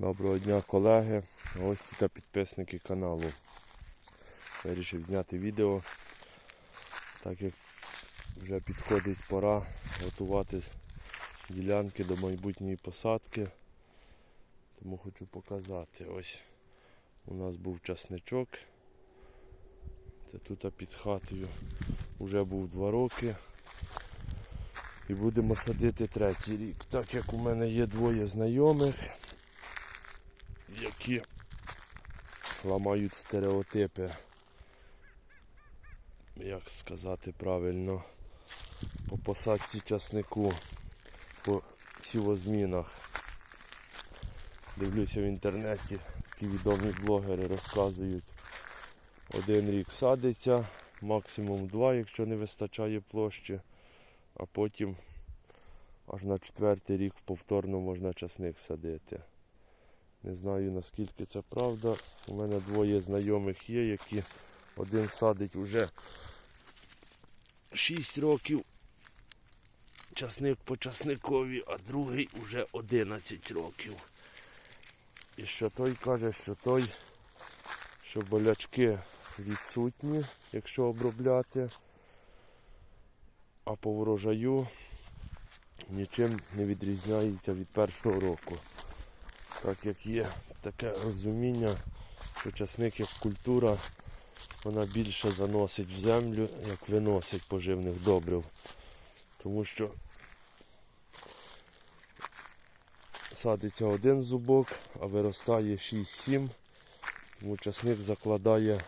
Доброго дня, колеги, гості та підписники каналу. Вирішив зняти відео, так як вже підходить пора готувати ділянки до майбутньої посадки. Тому хочу показати. Ось у нас був часничок. Це тут під хатою. Вже був два роки. І будемо садити третій рік. Так як у мене є двоє знайомих які ламають стереотипи, як сказати правильно, по посадці часнику, по сівозмінах. Дивлюся в інтернеті, такі відомі блогери розказують. Один рік садиться, максимум два, якщо не вистачає площі, а потім аж на четвертий рік повторно можна часник садити. Не знаю наскільки це правда. У мене двоє знайомих є, які один садить вже 6 років часник по часникові, а другий вже 11 років. І що той каже, що той, що болячки відсутні, якщо обробляти, а по врожаю нічим не відрізняється від першого року так як є таке розуміння, що часник як культура, вона більше заносить в землю, як виносить поживних добрив. Тому що садиться один зубок, а виростає 6-7, тому часник закладає,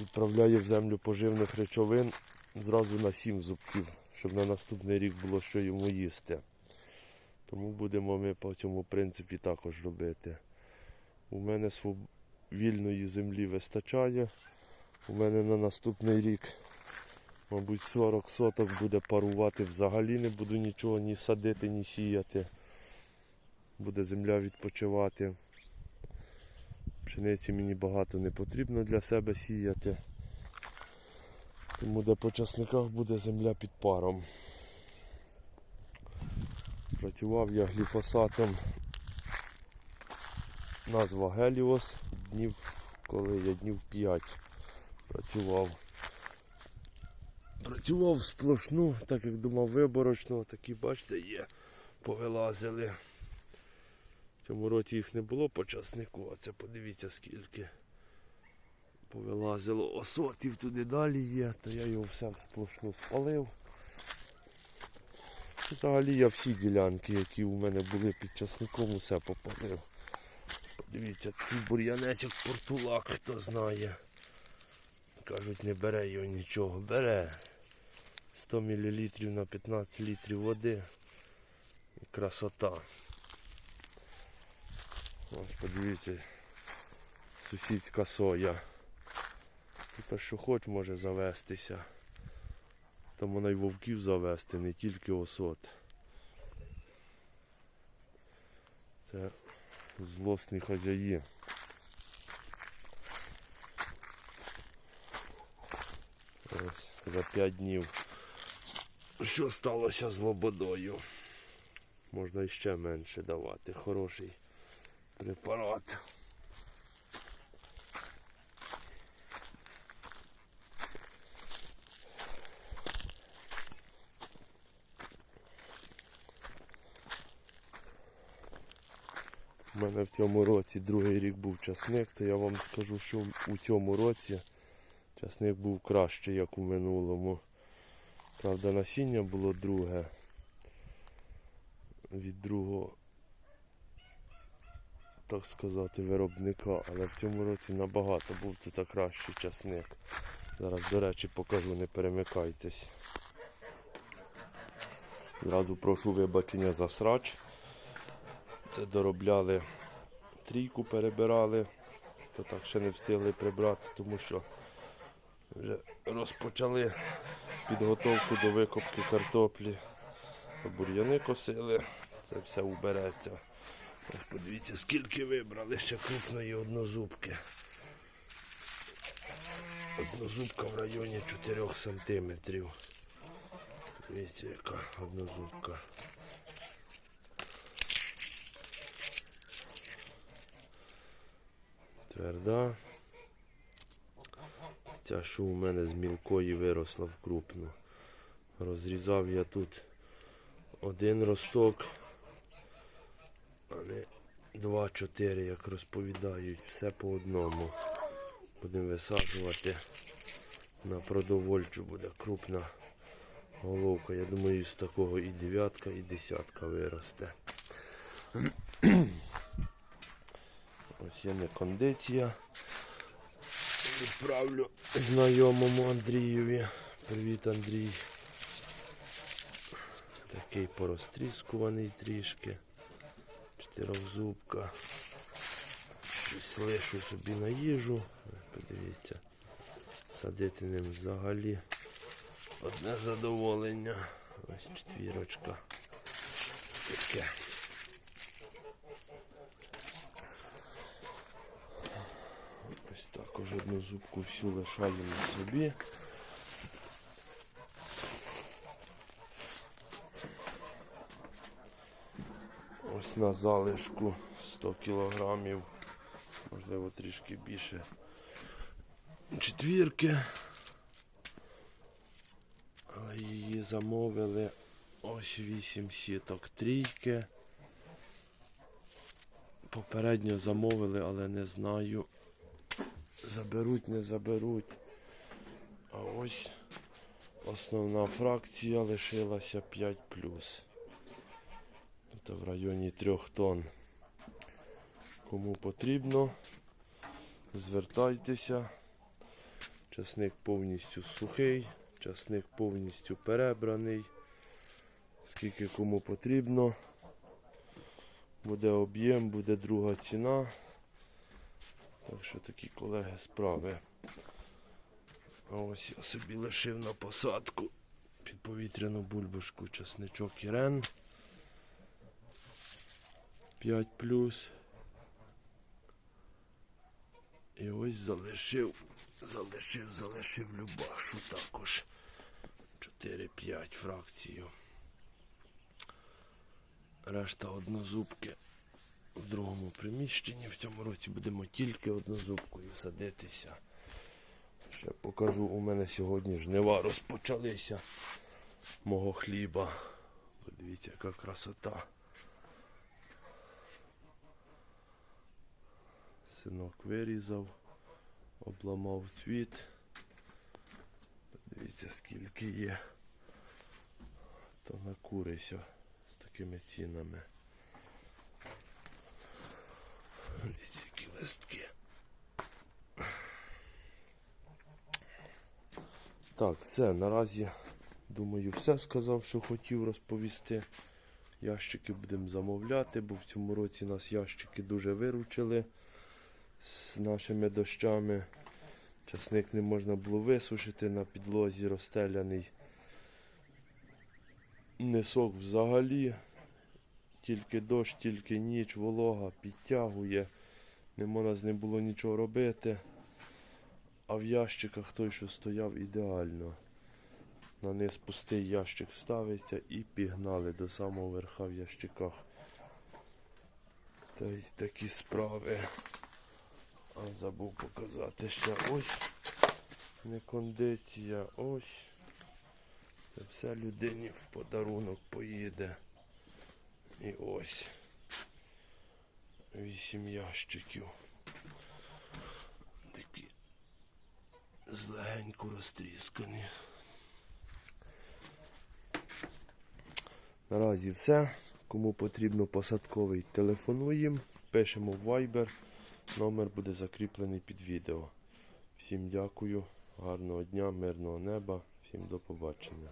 відправляє в землю поживних речовин зразу на 7 зубків, щоб на наступний рік було що йому їсти. Тому будемо ми по цьому принципі також робити. У мене вільної землі вистачає. У мене на наступний рік, мабуть, 40 соток буде парувати взагалі, не буду нічого ні садити, ні сіяти. Буде земля відпочивати. Пшениці мені багато не потрібно для себе сіяти. Тому де по часниках буде земля під паром. Працював я гліфосатом. Назва Геліос. Днів, коли я днів 5 працював. Працював сплошну, так як думав виборочно, такі, бачите, є, повилазили. В цьому році їх не було по часнику, а це подивіться скільки повилазило. Осотів туди далі є, то я його все сплошну спалив. Взагалі я всі ділянки, які у мене були під часником, усе попалив. Подивіться, такий бур'янець як портулак, хто знає. Кажуть, не бере його нічого. Бере 100 мл на 15 літрів води. І красота. Ось подивіться, сусідська соя. Тут що хоч може завестися. Там вона й вовків завести, не тільки осот. Це злосні хазяї. Ось, за 5 днів. Що сталося з лободою? Можна іще менше давати. Хороший препарат. У мене в цьому році другий рік був часник, то я вам скажу, що у цьому році часник був краще, як у минулому. Правда, насіння було друге від другого, так сказати, виробника, але в цьому році набагато був тут кращий часник. Зараз, до речі, покажу, не перемикайтесь. Зразу прошу вибачення за срач. Це доробляли трійку, перебирали, то так ще не встигли прибрати, тому що вже розпочали підготовку до викопки картоплі. Бур'яни косили, це все убереться. Ось подивіться, скільки вибрали ще крупної однозубки. Однозубка в районі 4 сантиметрів. Дивіться, яка однозубка. Тверда. Ця що у мене з мілкої виросла в крупну. Розрізав я тут один росток, а не два-чотири, як розповідають. Все по одному. Будемо висаджувати на продовольчу буде крупна головка. Я думаю, з такого і дев'ятка, і десятка виросте. Ось є не кондиція. Відправлю знайомому Андрієві. Привіт, Андрій. Такий порозтріскуваний трішки. Чотирьохзубка. Щось лишу собі на їжу. Подивіться. Садити ним взагалі одне задоволення. Ось четвірочка. Таке. Ось також одну зубку всю лишаємо собі. Ось на залишку 100 кілограмів, можливо трішки більше четвірки. Але її замовили ось 8 сіток трійки. Попередньо замовили, але не знаю. Заберуть, не заберуть. А ось основна фракція лишилася 5 Це в районі 3 тонн. Кому потрібно, звертайтеся. Часник повністю сухий, часник повністю перебраний. Скільки кому потрібно. Буде об'єм, буде друга ціна. Так що такі колеги справи. А ось я собі лишив на посадку під повітряну бульбашку часничок Ірен. 5 І ось залишив, залишив, залишив Любашу також. 4-5 фракцію. Решта однозубки в другому приміщенні. В цьому році будемо тільки однозубкою садитися. Ще покажу, у мене сьогодні жнива розпочалися мого хліба. Подивіться, яка красота. Синок вирізав, обламав цвіт. Подивіться, скільки є. То накурися з такими цінами. Дивіться, які листки. Так, все, наразі, думаю, все сказав, що хотів розповісти. Ящики будемо замовляти, бо в цьому році нас ящики дуже виручили з нашими дощами. Часник не можна було висушити на підлозі розстеляний. Несок взагалі. Тільки дощ, тільки ніч, волога підтягує. Не можна з ним було нічого робити. А в ящиках той, що стояв, ідеально. На низ пустий ящик ставиться і пігнали до самого верха в ящиках. Та й такі справи. А забув показати ще ось не кондиція, ось. Це все людині в подарунок поїде. І ось. Вісім ящиків. Такі злегенько розтріскані. Наразі все. Кому потрібно посадковий, телефонуємо, пишемо в Viber. Номер буде закріплений під відео. Всім дякую, гарного дня, мирного неба, всім до побачення.